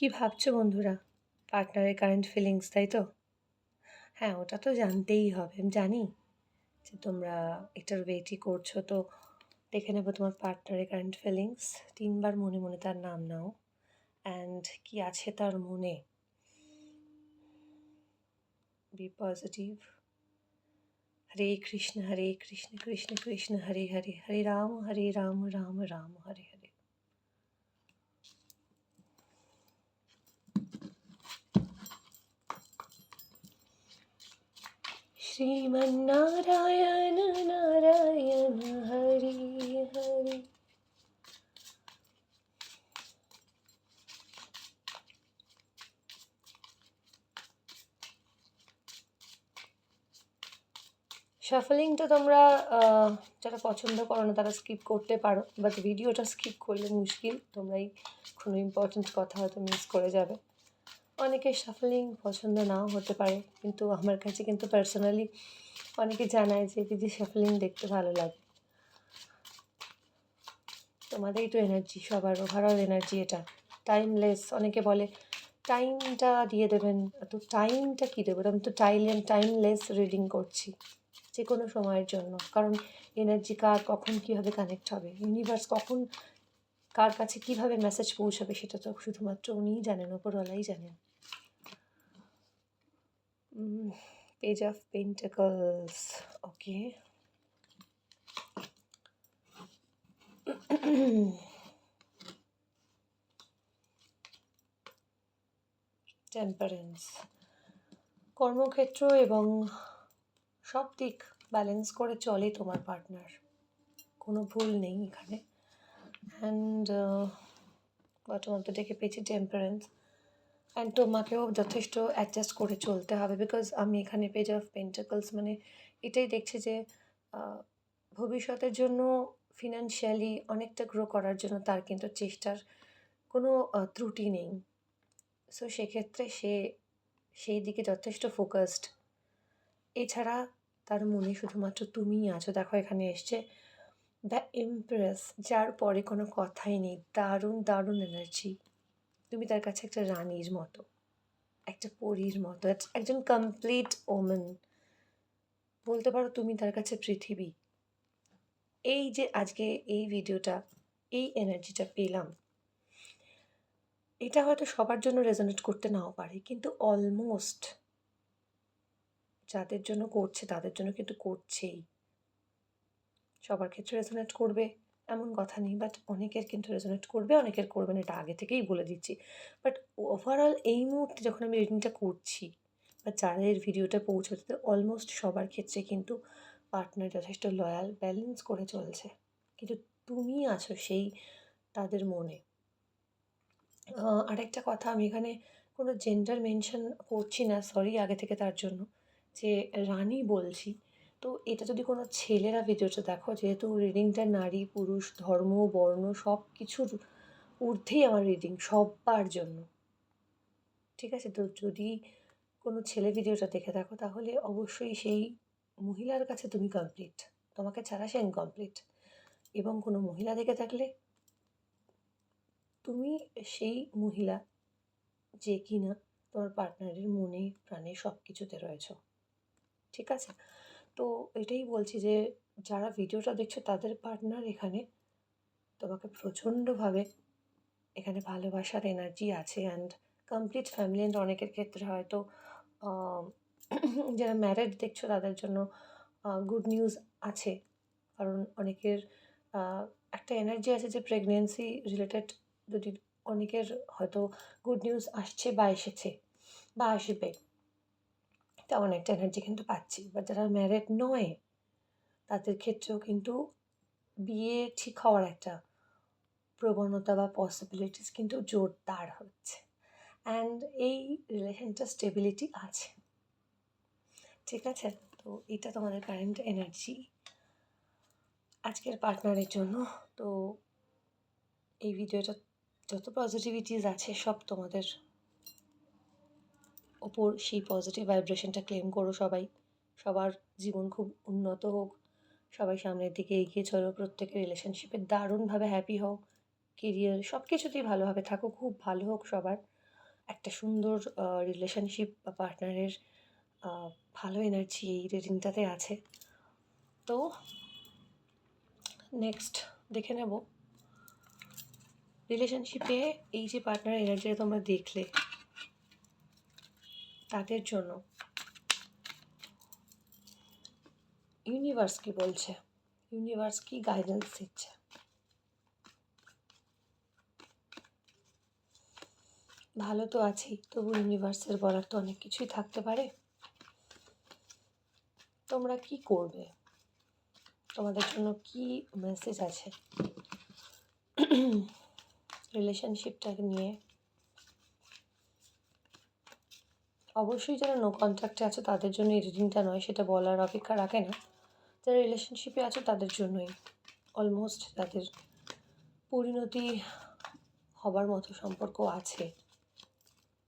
কি ভাবছ বন্ধুরা? পার্টনারের কারেন্ট ফিলিংস, তাই তো? হ্যাঁ ওটা তো জানতেই হবে। আমি জানি যে তোমরা এটার ওয়েটই করছ। তো দেখে নেব তোমার পার্টনারের কারেন্ট ফিলিংস। তিনবার মনে মনে তার নাম নাও। অ্যান্ড কি আছে তার মনে? B positive. হরে কৃষ্ণ হরে কৃষ্ণ কৃষ্ণ কৃষ্ণ, হরে হরে হরে রাম হরে রাম রাম রাম, হরে হরে। श्रीमन्नारायण नारायण हरि हरि শাফলিংটা তোমরা আহ, যারা পছন্দ করো না তারা স্কিপ করতে পারো বাট ভিডিওটা স্কিপ করলে মুশকিল তোমরাই কোনো ইম্পর্ট্যান্ট কথা হয়তো মিস করে যাবে অনেকের শাফলিং পছন্দ নাও হতে পারে। কিন্তু আমার কাছে কিন্তু পার্সোনালি অনেকে জানায় যে, দিদি শাফলিং দেখতে ভালো লাগে। তোমাদেরই তো এনার্জি সবার ওভারঅল এনার্জি এটা। টাইমলেস অনেকে বলে টাইমটা দিয়ে দেবেন। তো টাইমটা কী দেবো? আমি তো টাইলেন টাইমলেস রিডিং করছি যে কোনো সময়ের জন্য। কারণ এনার্জি কার কখন কীভাবে কানেক্ট হবে? ইউনিভার্স কখন কার কাছে কীভাবে মেসেজ পৌঁছাবে সেটা তো শুধুমাত্র উনিই জানেন ওপরওয়ালাই জানেন। Page of pentacles okay temperance কর্মক্ষেত্র এবং সব দিক ব্যালেন্স করে চলে তোমার পার্টনার কোনো ভুল নেই এখানে। অ্যান্ড বটম অফ ডেকে পেয়েছি টেম্পারেন্স অ্যান্ড তোমাকেও যথেষ্ট অ্যাডজাস্ট করে চলতে হবে বিকজ আমি এখানে পেজ অফ পেন্টাকলস মানে এটাই দেখছি যে ভবিষ্যতের জন্য ফিনান্সিয়ালি অনেকটা গ্রো করার জন্য তার কিন্তু চেষ্টার কোনো ত্রুটি নেই। সো সেক্ষেত্রে সে, সেই দিকে যথেষ্ট ফোকাসড এছাড়া তার মনে শুধুমাত্র তুমিই আছো। দেখো এখানে এসছে দ্য ইমপ্রেস যার পরে কোনো কথাই নেই, দারুণ দারুণ এনার্জি তুমি তার কাছে একটা রানীর মতো, একটা পরীর মতো, এক- একজন কমপ্লিট ওমেন বলতে পারো তুমি তার কাছে পৃথিবী। এই যে আজকে এই ভিডিওটা এই এনার্জিটা পেলাম। এটা হয়তো সবার জন্য রেজনেট করতে নাও পারে, কিন্তু অলমোস্ট যাদের জন্য করছে, তাদের জন্য কিন্তু করছেই। সবার ক্ষেত্রে রেজোনেট করবে, এমন কথা নেই বাট অনেকের কিন্তু রেজোনেট করবে, অনেকের করবে না, এটা আগে থেকেই বলে দিচ্ছি। বাট ওভারঅল এই মুহূর্তে যখন আমি রিডিংটা করছি, বা যাদের ভিডিওটা পৌঁছতে অলমোস্ট সবার ক্ষেত্রে কিন্তু পার্টনার যথেষ্ট লয়াল ব্যালেন্স করে চলছে। কিন্তু তুমি আছো সেই তাদের মনে। আরেকটা কথা, আমি এখানে কোনো জেন্ডার মেনশন করছি না সরি আগে থেকে তার জন্য। যে রানী বলছি তো এটা যদি কোনো ছেলেরা ভিডিওটা দেখো, যেহেতু রিডিংটা নারী, পুরুষ, ধর্ম, বর্ণ সব কিছুর ঊর্ধ্বেই আমার রিডিং সবার জন্য। ঠিক আছে? তো যদি কোনো ছেলে ভিডিওটা দেখে থাকো তাহলে অবশ্যই সেই মহিলার কাছে তুমি কমপ্লিট তোমাকে ছাড়া সে ইনকমপ্লিট এবং কোনো মহিলা দেখে থাকলে তুমি সেই মহিলা যে কিনা তোমার পার্টনারের মনে, প্রাণে সব কিছুতে রয়েছো। ঠিক আছে? তো এটাই বলছি যে, যারা ভিডিওটা দেখছ তাদের পার্টনার এখানে তোমাকে প্রচণ্ডভাবে এখানে ভালোবাসার এনার্জি আছে অ্যান্ড কমপ্লিট ফ্যামিলি অ্যান্ড অনেকের ক্ষেত্রে হয়তো যারা ম্যারেড দেখছ তাদের জন্য গুড নিউজ আছে। কারণ অনেকের একটা এনার্জি আছে যে প্রেগনেন্সি রিলেটেড যদি অনেকের হয়তো গুড নিউজ আসছে বা এসেছে বা আসবে। তেমন একটা এনার্জি কিন্তু পাচ্ছি। বা যারা ম্যারেড নয়, তাদের ক্ষেত্রেও কিন্তু বিয়ে ঠিক হওয়ার একটা প্রবণতা বা পসিবিলিটিস কিন্তু জোরদার হচ্ছে। অ্যান্ড এই রিলেশনটা স্টেবিলিটি আছে। ঠিক আছে? তো এটা তোমাদের কারেন্ট এনার্জি আজকের পার্টনারের জন্য। তো এই ভিডিওটা যত পজিটিভিটিস আছে, সব তোমাদের ওপর সেই পজিটিভ ভাইব্রেশনটা ক্লেম করো সবাই। সবার জীবন খুব উন্নত হোক, সবাই সামনের দিকে এগিয়ে চলো, প্রত্যেকের রিলেশনশিপে দারুণভাবে হ্যাপি হও কেরিয়ার সব কিছুতেই ভালোভাবে থাকো, খুব ভালো হোক সবার। একটা সুন্দর রিলেশনশিপ বা পার্টনারের ভালো এনার্জি এই রেটিংটাতে আছে। তো নেক্সট দেখে নেব। রিলেশনশিপে এই যে পার্টনার এনার্জিটা তোমরা দেখলে তাদের জন্য। ইউনিভার্স কি বলছে? ইউনিভার্স কি গাইডেন্স দিচ্ছে? ভালো তো আছি তবু ইউনিভার্সের বলার তো অনেক কিছুই থাকতে পারে। তোমরা কি করবে? তোমাদের জন্য কি মেসেজ আছে? রিলেশনশিপটাকে নিয়ে অবশ্যই যারা নো কন্ট্যাক্টে আছে, তাদের জন্য এই রিডিংটা নয়, সেটা বলার অপেক্ষা রাখে না। যারা রিলেশনশিপে আছে, তাদের জন্যই। অলমোস্ট তাদের পরিণতি হবার মতো সম্পর্ক আছে।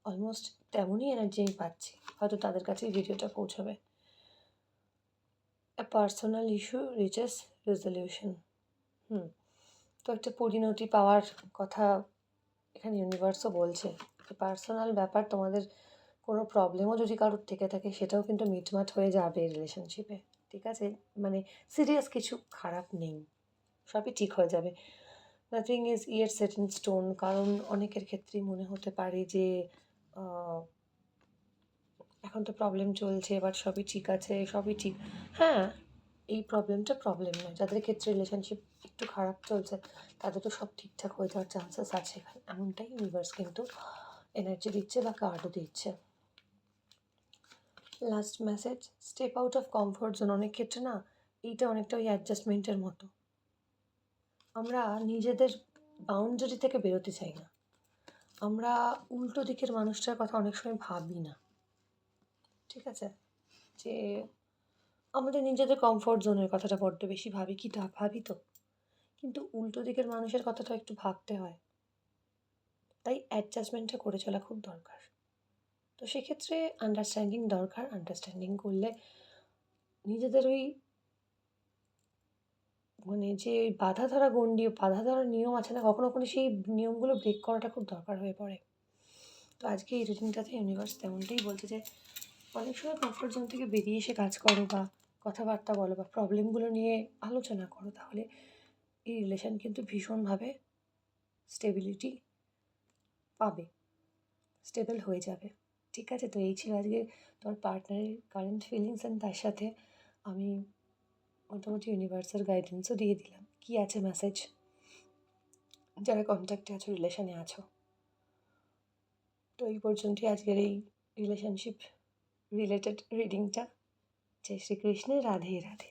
অলমোস্ট তেমনই এনার্জি আমি পাচ্ছি, হয়তো তাদের কাছে এই ভিডিওটা পৌঁছবে। A personal issue reaches resolution hmm, তো একটা পরিণতি পাওয়ার কথা এখানে ইউনিভার্সও বলছে। পার্সোনাল ব্যাপার তোমাদের কোনো প্রবলেমও যদি কারোর থেকে থাকে, সেটাও কিন্তু মিটমাট হয়ে যাবে রিলেশনশিপে ঠিক আছে? মানে সিরিয়াস কিছু খারাপ নেই, সবই ঠিক হয়ে যাবে। Nothing is year set in stone কারণ অনেকের ক্ষেত্রেই মনে হতে পারে যে এখন তো প্রবলেম চলছে বাট সবই ঠিক আছে, সবই ঠিক। হ্যাঁ এই প্রবলেমটা প্রবলেম নয়। যাদের ক্ষেত্রে রিলেশনশিপ একটু খারাপ চলছে, তাদের তো সব ঠিকঠাক হয়ে যাওয়ার চান্সেস আছে। এমনটাই ইউনিভার্স কিন্তু এনার্জি দিচ্ছে বা কার্ডও দিচ্ছে। Last message step out of comfort zone অনেক ক্ষেত্রে না, এইটা অনেকটা ওই অ্যাডজাস্টমেন্টের মতো। আমরা নিজেদের বাউন্ডারি থেকে বেরোতে চাই না। আমরা উল্টো দিকের মানুষটার কথা অনেক সময় ভাবি না। ঠিক আছে? যে আমাদের নিজেদের কমফোর্ট জোনের কথাটা বড্ড বেশি ভাবি। কি তা, ভাবি তো? কিন্তু উল্টো দিকের মানুষের কথাটা একটু ভাবতে হয়। তাই অ্যাডজাস্টমেন্টটা করে চলা খুব দরকার। তো সেক্ষেত্রে আন্ডারস্ট্যান্ডিং দরকার। আন্ডারস্ট্যান্ডিং করলে নিজেদের ওই মানে যে ওই বাধা ধরা গণ্ডি বাধা ধরার নিয়ম আছে না, কখনো কখনো সেই নিয়মগুলো ব্রেক করাটা খুব দরকার হয়ে পড়ে। তো আজকে এই রিডিংটাতে ইউনিভার্স তেমনটাই বলছে যে, অনেক সময় কমফোর্ট জোন থেকে বেরিয়ে এসে কাজ করো বা কথাবার্তা বলো বা প্রবলেমগুলো নিয়ে আলোচনা করো, তাহলে এই রিলেশান কিন্তু ভীষণভাবে স্টেবিলিটি পাবে স্টেবল হয়ে যাবে। ঠিক আছে, তো এই ছিল আজকে তোমার পার্টনারের কারেন্ট ফিলিংস অ্যান্ড তার সাথে আমি মোটামুটি ইউনিভার্সাল গাইডেন্সও দিয়ে দিলাম। কী আছে মেসেজ যারা কন্ট্যাক্টে আছো রিলেশনে আছো, তো এই পর্যন্তই আজকের এই রিলেশনশিপ রিলেটেড রিডিংটা জয় শ্রীকৃষ্ণের রাধে রাধে।